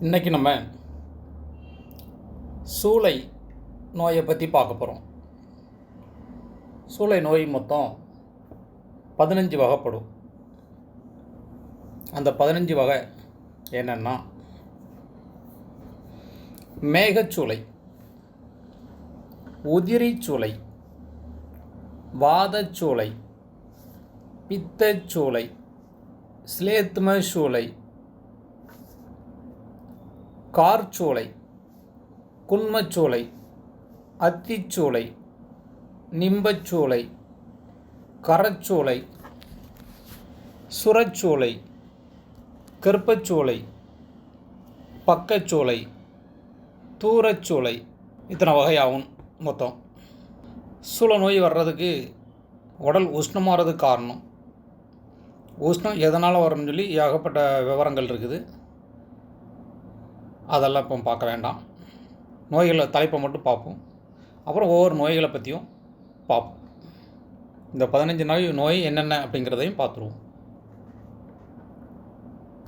இன்றைக்கி நம்ம சூளை நோயை பற்றி பார்க்க போகிறோம் சூளை நோய் மொத்தம் பதினஞ்சு வகைப்படும். அந்த பதினஞ்சு வகை என்னென்னா மேகச்சூளை உதிரிச்சூளை வாதச்சூளை பித்தச்சூளை ஸ்லேத்ம சூளை கார்ச்சூளை குன்மச்சூளை அத்திச்சூளை நிம்பச்சூளை கரச்சூளை சுரச்சூளை கருப்பச்சூளை பக்கச்சூளை தூரச்சூளை இத்தனை வகையாகும் மொத்தம். சூள நோய் வர்றதுக்கு உடல் உஷ்ணமாகிறதுக்கு காரணம். உஷ்ணம் எதனால் வரும்னு சொல்லி ஏகப்பட்ட விவரங்கள் இருக்குது. அதெல்லாம் இப்போ பார்க்க வேண்டாம். நோய்களை தலைப்பை மட்டும் பார்ப்போம். அப்புறம் ஒவ்வொரு நோய்களை பற்றியும் பார்ப்போம். இந்த பதினஞ்சு நோய் நோய் என்னென்ன அப்படிங்கிறதையும் பார்த்துருவோம்.